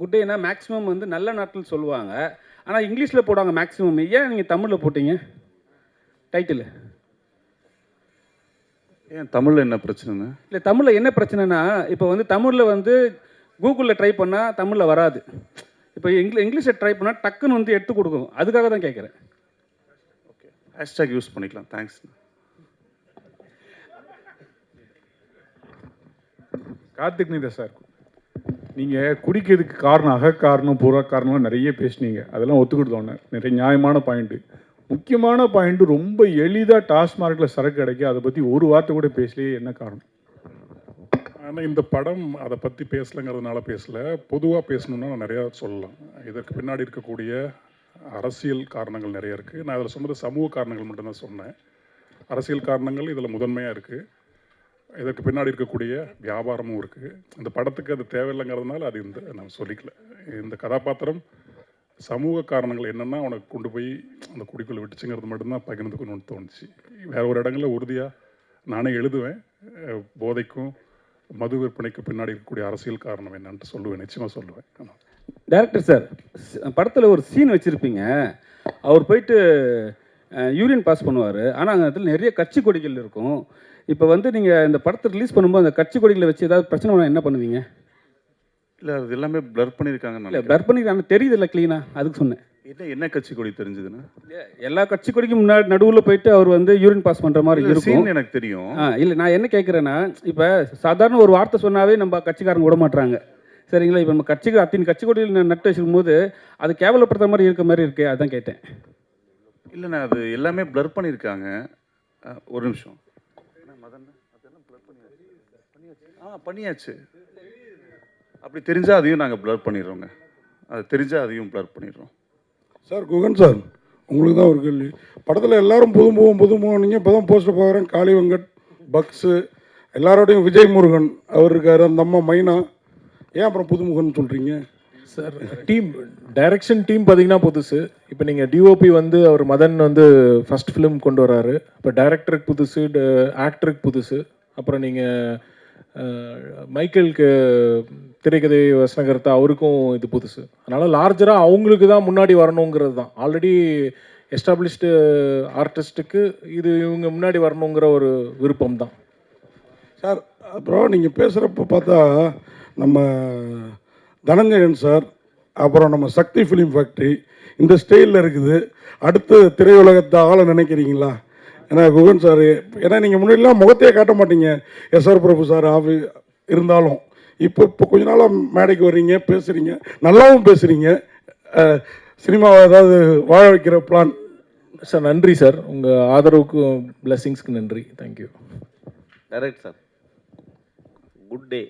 Good டேனா maximum வந்து நல்ல நாட்கள் சொல்லுவாங்க. ஆனால் இங்கிலீஷில் போடுவாங்க மேக்ஸிமம் ஏன் நீங்கள் தமிழில் போட்டீங்க? டைட்டில் ஏன் தமிழில் என்ன பிரச்சனைண்ணே இல்லை தமிழில் என்ன பிரச்சனைனா இப்போ வந்து தமிழில் வந்து கூகுளில் ட்ரை பண்ணால் தமிழில் வராது. இப்போ இங்கிலீஷ் இங்கிலீஷில் ட்ரை பண்ணால் டக்குன்னு வந்து எடுத்து கொடுக்கும். அதுக்காக தான் கேட்குறேன் ஹேஷ்டேக் யூஸ் பண்ணிக்கலாம். Thanks Karthik Neetha sir. நீங்கள் குடிக்கிறதுக்கு காரணம் அக காரணம் புற காரணம்லாம் நிறைய பேசுனீங்க. அதெல்லாம் ஒத்துக்கிட்டு நிறைய நியாயமான பாயிண்ட்டு முக்கியமான பாயிண்ட் ரொம்ப எளிதாக டாஸ்மார்க்கில் சரக்கு கிடைக்க அதை பற்றி ஒரு வார்த்தை கூட பேசலையே என்ன காரணம்? ஆனால் இந்த படம் அதை பற்றி பேசலைங்கிறதுனால பேசலை. பொதுவாக பேசணுன்னா நான் நிறையா சொல்லலாம். இதற்கு பின்னாடி இருக்கக்கூடிய அரசியல் காரணங்கள் நிறைய இருக்குது நான் அதில் சொன்னது சமூக காரணங்கள் மட்டும்தான் சொன்னேன். அரசியல் காரணங்கள் இதில் முதன்மையாக இருக்குது இதற்கு பின்னாடி இருக்கக்கூடிய வியாபாரமும் இருக்குது இந்த படத்துக்கு அது தேவையில்லைங்கிறதுனால அது இந்த நான் சொல்லிக்கல. இந்த கதாபாத்திரம் சமூக காரணங்கள் என்னென்னா உனக்கு கொண்டு போய் அந்த குடிக்குள்ளே விட்டுச்சுங்கிறது மட்டும்தான் பகிர்ந்துக்கணும்னு தோணுச்சு. வேற ஒரு இடங்களில் உறுதியாக நானே எழுதுவேன். போதைக்கும் மது விற்பனைக்கு பின்னாடி இருக்கக்கூடிய அரசியல் காரணம் என்னன்ட்டு சொல்லுவேன். நிச்சயமாக சொல்லுவேன். டேரக்டர் சார் படத்தில் ஒரு சீன் வச்சுருப்பீங்க. அவர் போயிட்டு யூரின் பாஸ் பண்ணுவார். ஆனால் அந்த இடத்துல நிறைய கட்சி கொடிகள் இருக்கும். இப்போ வந்து நீங்கள் இந்த படத்தை ரிலீஸ் பண்ணும்போது அந்த கட்சி கொடிகளை வச்சு ஏதாவது பிரச்சனை என்ன பண்ணுவீங்க? இல்லை அது எல்லாமே பிளர் பண்ணியிருக்காங்கன்னு இல்லை நினைக்கிறேன். பர் பண்ணி ஆனால் தெரியுது இல்லை க்ளீனாக அதுக்கு சொன்னேன். என்ன என்ன கட்சி கொடி தெரிஞ்சதுன்னா? எல்லா கட்சி கொடிக்கும் முன்னாடி நடுவில் போயிட்டு அவர் வந்து யூரின் பாஸ் பண்ணுற மாதிரி இருக்கும். எனக்கு தெரியும். ஆ இல்லை நான் என்ன கேட்குறேன்னா இப்போ சாதாரண ஒரு வார்த்தை சொன்னாவே நம்ம கட்சிக்காரங்க விட மாட்றாங்க. சரிங்களா? இப்போ நம்ம கட்சிக்கு அத்தின் கட்சி கொடியில் நட்டு வச்சிருக்கும் போது அது கேவலப்படுத்த மாதிரி இருக்க மாதிரி இருக்கு அதான் கேட்டேன். இல்லைண்ணே அது எல்லாமே பிளர் பண்ணியிருக்காங்க. ஒரு நிமிஷம் என்ன மதன் அதெல்லாம் blur பண்ணியாச்சு. ஆ பண்ணியாச்சு. அப்படி தெரிஞ்சால் அதையும் நாங்கள் பிளர் பண்ணிடுறோங்க. அது தெரிஞ்சால் அதையும் பிளர் பண்ணிடுறோம். சார் குகன் சார் உங்களுக்கு தான் ஒரு கேள்வி. படத்தில் எல்லாரும் புதுமுகம் புதுமுகம் நீங்கள் இப்போ தான் போஸ்டர் பார்க்குறேன். காளி வெங்கட் பக்ஸு எல்லாரோடையும் விஜய் முருகன் அவர் இருக்கார் அந்த அம்மா மைனா. ஏன் அப்புறம் புதுமுகன் சொல்கிறீங்க சார் டீம் டைரக்ஷன் டீம் பார்த்தீங்கன்னா புதுசு. இப்போ நீங்கள் டிஓபி வந்து அவர் மதன் வந்து ஃபர்ஸ்ட் ஃபிலிம் கொண்டு வராரு. இப்போ டைரக்டருக்கு புதுசு ஆக்டருக்கு புதுசு. அப்புறம் நீங்கள் மைக்கேலுக்கு திரைக்கதை வசனகர்த்தா அவருக்கும் இது புதுசு. அதனால் லார்ஜராக அவங்களுக்கு தான் முன்னாடி வரணுங்கிறது தான். ஆல்ரெடி எஸ்டாப்ளிஷ்டு ஆர்டிஸ்ட்டுக்கு இது இவங்க முன்னாடி வரணுங்கிற ஒரு விருப்பம் தான். சார் அப்புறம் நீங்கள் பேசுகிறப்ப பார்த்தா நம்ம தனஞ்சயன் சார் அப்புறம் நம்ம சக்தி ஃபிலிம் ஃபேக்ட்ரி இந்த ஸ்டைலில் இருக்குது. அடுத்து திரையுலகத்தை ஆள நினைக்கிறீங்களா? ஏன்னா குகன் சார் ஏன்னா நீங்கள் முன்னாடிலாம் முகத்தையே காட்ட மாட்டீங்க. எஸ் ஆர் பிரபு சார் ஆஃபி இருந்தாலும். இப்போ இப்போ கொஞ்ச நாளாக மேடைக்கு வர்றீங்க பேசுகிறீங்க நல்லாவும் பேசுகிறீங்க சினிமாவை ஏதாவது வாழ வைக்கிற பிளான் சார் நன்றி சார். உங்கள் ஆதரவுக்கும் பிளெஸிங்ஸ்க்கு நன்றி. Thank you direct sir. Good Day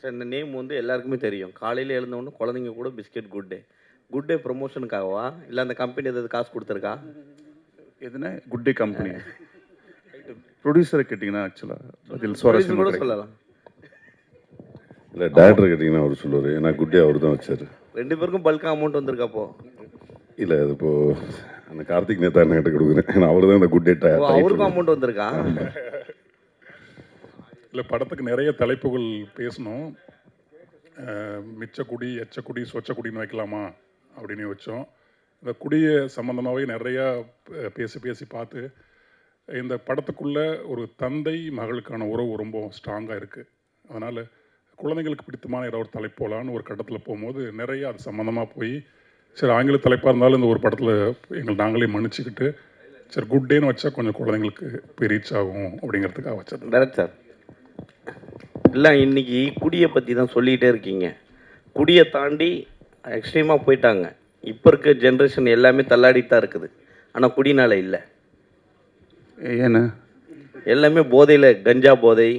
sir இந்த நேம் வந்து எல்லாருக்குமே தெரியும். காலையில் எழுந்தவொடனே குழந்தைங்க கூட biscuit Good Day Good Day ப்ரொமோஷனுக்காகவா இல்லை அந்த கம்பெனி ஏதாவது காசு கொடுத்துருக்கா? எதுனா குட் டே கம்பெனி ப்ரொடியூசரை கேட்டிங்கன்னா ஆக்சுவலாக பதில் கூட சுவாரஸ்யம் சொல்லலாம். இல்லை டேரக்டர் கேட்டிங்கன்னா அவர் சொல்லுவார். ஏன்னா குட்டே அவர் தான் வச்சார். ரெண்டு பேருக்கும் பல்காக அமௌண்ட் வந்திருக்காப்போ இல்லை அது இப்போ அந்த கார்த்திக் நேதா என்கிட்ட கொடுக்குறேன். ஏன்னா அவர் தான் இந்த குட்டே ஓ, அவருக்கும் அமௌண்ட் வந்திருக்கா? இல்லை படத்துக்கு நிறைய தலைப்புகள் பேசணும். அஹ், மிச்ச குடி எச்ச குடி சொச்ச குடின்னு வைக்கலாமா? அப்படின்னு வச்சோம் இந்த குடியை சம்மந்தமாகவே நிறையா பேசி பேசி பார்த்து இந்த படத்துக்குள்ளே ஒரு தந்தை மகளுக்கான உறவு ரொம்ப ஸ்ட்ராங்காக இருக்குது அதனால் குழந்தைங்களுக்கு பிடித்தமான ஏதாவது ஒரு தலைப்போகலான்னு ஒரு கட்டத்தில் போகும்போது நிறையா அது சம்மந்தமாக போய் சரி ஆங்கில தலைப்பாக இருந்தாலும் இந்த ஒரு படத்தில் எங்கள் நாங்களே மன்னிச்சுக்கிட்டு சரி குட் டேன்னு வச்சா கொஞ்சம் குழந்தைங்களுக்கு போய் ரீச் ஆகும் அப்படிங்கிறதுக்காக வச்சது. டைரக்ட் சார் இல்லை இன்னைக்கு குடியை பற்றி தான் சொல்லிகிட்டே இருக்கீங்க. குடியை தாண்டி எக்ஸ்ட்ரீமாக போயிட்டாங்க. இப்போ இருக்க ஜென்ரேஷன் எல்லாமே தள்ளாடிட்டு தான் இருக்குது. ஆனால் குடினால இல்லை. ஏன்னா? எல்லாமே போதையில் கஞ்சா போதை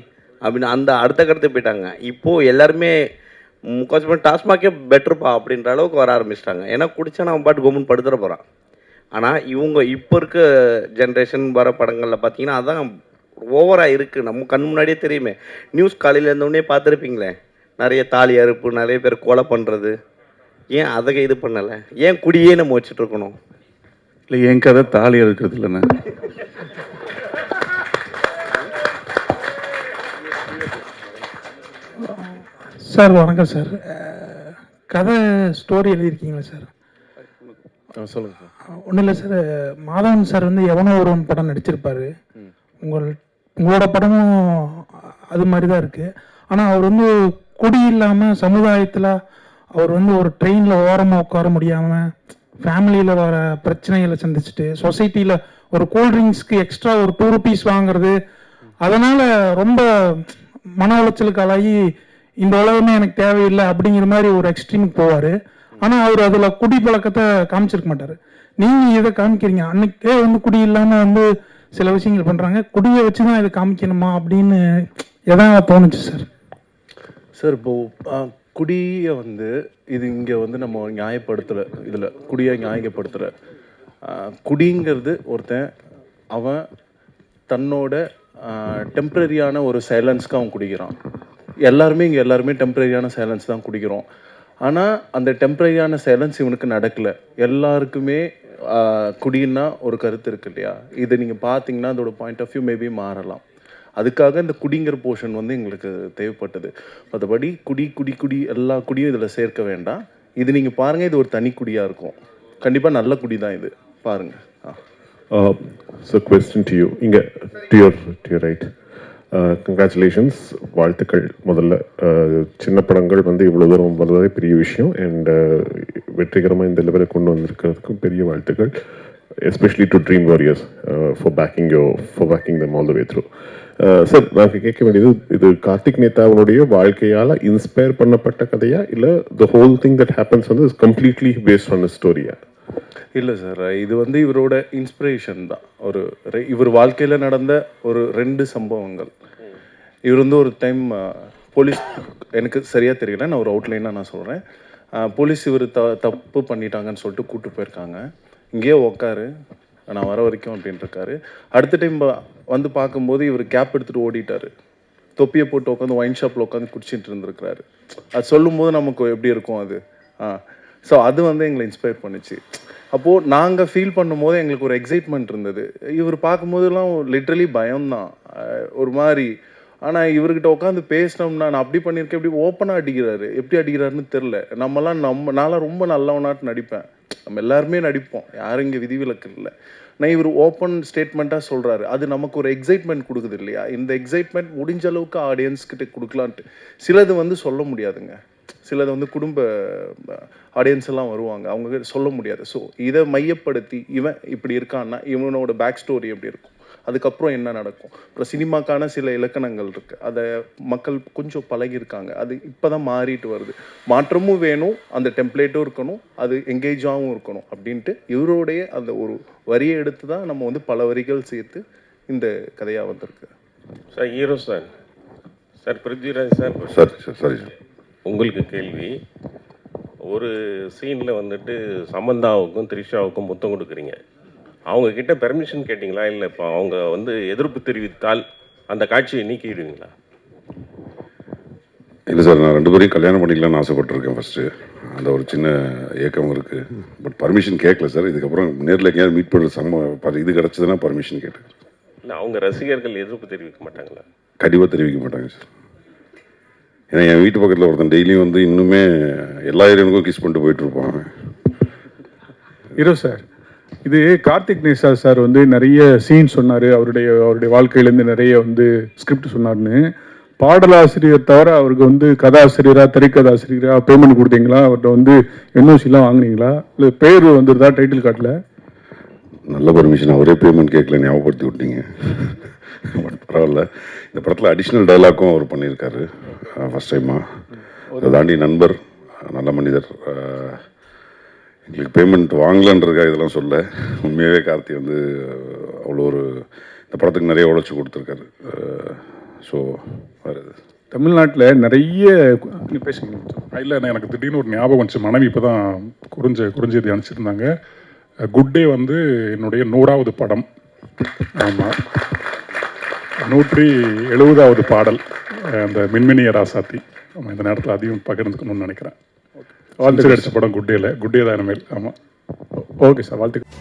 அப்படின்னு அந்த அடுத்த கடத்து போயிட்டாங்க. இப்போது எல்லாருமே முக்கால்வாசி பேர் டாஸ்மாகே பெட்டர்ப்பா அப்படின்ற அளவுக்கு வர ஆரம்பிச்சிட்டாங்க. ஏன்னா குடிச்சா நம்ம பாட்டு கவர்மெண்ட் படுத்துட போகிறான் ஆனால் இவங்க இப்போ இருக்க ஜென்ரேஷன் வர படங்களில் பார்த்தீங்கன்னா அதான் ஓவராக இருக்குது நம்ம கண் முன்னாடியே தெரியுமே. நியூஸ் காலையில் இருந்தோடனே பார்த்துருப்பீங்களே. நிறைய தாலி அறுப்பு நிறைய பேர் கொலை பண்ணுறது ஏன் அதை இது பண்ணலை? ஏன் குடியே நம்ம வச்சுட்டு இருக்கணும் இல்லை என் கதை தாலி இருக்கிறது இல்லைண்ணே சார் வணக்கம் சார். கதை ஸ்டோரி எழுதியிருக்கீங்களா சார்? சொல்லுங்கள் சார். ஒன்றும் இல்லை சார். மாதவன் சார் வந்து எவனோ ஒருவன் படம் நடிச்சிருப்பாரு. உங்கள் உங்களோட படமும் அது மாதிரி தான் இருக்குது ஆனால் அவர் வந்து குடி இல்லாமல் சமுதாயத்தில் அவர் வந்து ஒரு ட்ரெயினில் ஓரமாக உட்கார முடியாமல் ஃபேமிலியில் வர பிரச்சனைகளை சந்திச்சுட்டு சொசைட்டியில் ஒரு கூல்ட்ரிங்க்ஸ்க்கு எக்ஸ்ட்ரா ஒரு டூ ருபீஸ் வாங்குறது அதனால் ரொம்ப மன உளைச்சலுக்கு ஆளாகி இந்த உலகமே எனக்கு தேவையில்லை அப்படிங்கிற மாதிரி ஒரு எக்ஸ்ட்ரீமுக்கு போவார். ஆனால் அவர் அதில் குடி பழக்கத்தை காமிச்சிருக்க மாட்டார். நீங்கள் இதை காமிக்கிறீங்க. அன்னைக்கே வந்து குடி இல்லாமல் வந்து சில விஷயங்கள் பண்ணுறாங்க குடியை வச்சு தான் இதை காமிக்கணுமா அப்படின்னு எதாவது தோணுச்சு சார் சார் இப்போது குடியை வந்து இது இங்கே வந்து நம்ம நியாயப்படுத்தலை இதில் குடியை நியாயப்படுத்தலை குடிங்கிறது ஒருத்தன் அவன் தன்னோட டெம்ப்ரரியான ஒரு சைலன்ஸ்க்கு அவன் குடிக்கிறான். எல்லாருமே இங்கே எல்லாருமே டெம்ப்ரரியான சைலன்ஸ் தான் குடிக்கிறோம். ஆனால் அந்த டெம்ப்ரரியான சைலன்ஸ் இவனுக்கு நடக்கலை. எல்லாருக்குமே குடின்னா ஒரு கருத்து இருக்கு இல்லையா? இதை நீங்கள் பார்த்தீங்கன்னா அதோட பாயிண்ட் ஆஃப் வியூ மேபி மாறலாம். அதுக்காக இந்த குடிங்கிற போர்ஷன் வந்து எங்களுக்கு தேவைப்பட்டது. மற்றபடி குடி குடி குடி எல்லா குடியும் இதில் சேர்க்க வேண்டாம். இது நீங்கள் பாருங்கள் இது ஒரு தனி குடியாக இருக்கும். கண்டிப்பாக நல்ல குடி தான் இது. பாருங்கள் ஆ. ஸோ கொஸ்டின் டு யூ இங்கே to your to your right congratulations வாழ்த்துக்கள். முதல்ல uh, சின்ன படங்கள் வந்து இவ்வளோ தூரம் வந்ததே பெரிய விஷயம். அண்ட் uh, வெற்றிகரமாக இந்த லெவலை கொண்டு வந்திருக்கிறதுக்கும் பெரிய வாழ்த்துக்கள். Especially to Dream Warriors for backing yo for backing them all the way through sir நான் கேட்க வேண்டியது இது கார்த்திக் நேதாவுடைய வாழ்க்கையால் இன்ஸ்பயர் பண்ணப்பட்ட கதையா? இல்லை the whole thing that happens வந்து கம்ப்ளீட்லி பேஸ்ட் ஆன் ஸ்டோரியா இல்லை சார் இது வந்து இவரோட இன்ஸ்பிரேஷன் தான். ஒரு இவர் வாழ்க்கையில் நடந்த ஒரு ரெண்டு சம்பவங்கள். இவர் வந்து ஒரு டைம் போலீஸ் எனக்கு சரியாக தெரியல. நான் ஒரு அவுட்லைனாக நான் சொல்கிறேன் போலீஸ் இவர் த தப்பு பண்ணிட்டாங்கன்னு சொல்லிட்டு கூப்பிட்டு போயிருக்காங்க. இங்கேயே உக்காரு. நான் வர வரைக்கும் அப்படின்ட்டு இருக்காரு. அடுத்த டைம் வந்து பார்க்கும்போது இவர் கேப் எடுத்துகிட்டு ஓடிட்டாரு. தொப்பியை போட்டு உட்காந்து ஒயின் ஷாப்பில் உட்காந்து குடிச்சிட்டு இருந்திருக்கிறாரு. அது சொல்லும்போது நமக்கு எப்படி இருக்கும் அது? ஆ. ஸோ அது வந்து எங்களை இன்ஸ்பயர் பண்ணுச்சு. அப்போது நாங்கள் ஃபீல் பண்ணும்போது எங்களுக்கு ஒரு எக்ஸைட்மெண்ட் இருந்தது. இவர் பார்க்கும்போதெல்லாம் லிட்ரலி பயம்தான். ஒரு மாதிரி. ஆனால் இவர்கிட்ட உட்காந்து பேசினோம்னா நான் அப்படி பண்ணியிருக்கேன் எப்படி ஓப்பனாக அடிக்கிறாரு. எப்படி அடிக்கிறாருன்னு தெரில நம்மலாம் நம்ம நான்லாம் ரொம்ப நல்லவனாட்டு நடிப்பேன். நம்ம எல்லாருமே நடிப்போம். யாரும் இங்கே விதிவிலக்கு இல்லை. நான் இவர் ஓப்பன் ஸ்டேட்மெண்ட்டாக சொல்கிறாரு அது நமக்கு ஒரு எக்ஸைட்மெண்ட் கொடுக்குது இல்லையா? இந்த எக்ஸைட்மெண்ட் முடிஞ்ச அளவுக்கு ஆடியன்ஸ் கிட்ட கொடுக்கலான்ட்டு. சிலது வந்து சொல்ல முடியாதுங்க. சிலது வந்து குடும்ப ஆடியன்ஸ் எல்லாம் வருவாங்க. அவங்க சொல்ல முடியாது. ஸோ இதை மையப்படுத்தி இவன் இப்படி இருக்கான்னா இவனோட பேக் ஸ்டோரி எப்படி இருக்கும்? அதுக்கப்புறம் என்ன நடக்கும்? அப்புறம் சினிமாக்கான சில இலக்கணங்கள் இருக்கு. அதை மக்கள் கொஞ்சம் பழகியிருக்காங்க. அது இப்போதான் மாறிட்டு வருது. மாற்றமும் வேணும். அந்த டெம்ப்ளேட்டும் இருக்கணும். அது எங்கேஜாகவும் இருக்கணும் அப்படின்ட்டு இவருடைய அந்த ஒரு வரியை எடுத்து தான் நம்ம வந்து பல வரிகள் சேர்த்து இந்த கதையாக வந்திருக்கு. Sir hero sir. Sir Prithviraj sir. சரி சார் சரி சார் உங்களுக்கு கேள்வி. ஒரு சீனில் வந்துட்டு சமந்தாவுக்கும் த்ரிஷாவுக்கும் முத்தம் கொடுக்குறீங்க. அவங்க கிட்ட பெர்மிஷன் கேட்டிங்களா? இல்லை இப்போ அவங்க வந்து எதிர்ப்பு தெரிவித்தால் அந்த காட்சியை நீக்கிடுவீங்களா? இல்லை சார் நான் ரெண்டு பேரையும் கல்யாணம் பண்ணிக்கலாம்னு ஆசைப்பட்டிருக்கேன் ஃபஸ்ட்டு அந்த ஒரு சின்ன ஏக்கம் இருக்குது பட் பர்மிஷன் கேட்கல சார். இதுக்கப்புறம் நேரில் எங்கேயாவது மீட் பண்ணுற சம்ம ப- இது கிடச்சதுன்னா பர்மிஷன் கேட்டேன். இல்லை அவங்க ரசிகர்கள் எதிர்ப்பு தெரிவிக்க மாட்டாங்களா? கண்டிப்பாக தெரிவிக்க மாட்டாங்க சார். ஏன்னா என் வீட்டு பக்கத்தில் ஒருத்தன் டெய்லியும் வந்து இன்னுமே எல்லா ஏரியானுக்கும் கிஸ் பண்ணிட்டு போயிட்டு இருப்பான். Hero sir. இது கார்த்திக் நேசா சார் வந்து நிறைய சீன் சொன்னார். அவருடைய அவருடைய வாழ்க்கையிலேருந்து நிறைய வந்து ஸ்கிரிப்ட் சொன்னார்னு பாடலாசிரியர் தவிர அவருக்கு வந்து கதாசிரியராக திரைக்கதாசிரியராக பேமெண்ட் கொடுத்தீங்களா? அவர்கிட்ட வந்து என்ஓசிலாம் வாங்குனீங்களா? இல்லை பேர் வந்துருதா டைட்டில் கார்டில் நல்ல பர்மிஷன் அவரே பேமெண்ட் கேட்கல ஞாபகப்படுத்தி விட்டீங்க. பட் பரவாயில்ல. இந்த படத்தில் அடிஷ்னல் டைலாக்கும் அவர் பண்ணியிருக்காரு ஃபஸ்ட் டைமாக அதை தாண்டி நண்பர் நல்ல மனிதர் எங்களுக்கு பேமெண்ட் வாங்கலன்றதுக்காக இதெல்லாம் சொல்ல உண்மையாகவே கார்த்தி வந்து அவ்வளோ ஒரு இந்த படத்துக்கு நிறைய உழைச்சி கொடுத்துருக்காரு. ஸோ வேறு தமிழ்நாட்டில் நிறைய பேசுங்க இல்லை எனக்கு திடீர்னு ஒரு ஞாபகம் வந்துச்சு. மனைவி இப்போ தான் குறிஞ்ச குறிஞ்செய்தி அனுப்பிச்சிருந்தாங்க. குட் டே வந்து என்னுடைய நூறாவது படம். ஆமாம் நூற்றி எழுபதாவது பாடல். அந்த மின்மினிய ராசாத்தி. ஆமாம் இந்த நேரத்தில் அதையும் பகிர்ந்துக்கணும்னு நினைக்கிறேன். வாழ்த்து அடிச்ச படம் குட் டேல குட் டே தான் இனிமேல் ஆமாம் ஓகே சார். வாழ்த்துக்கள்.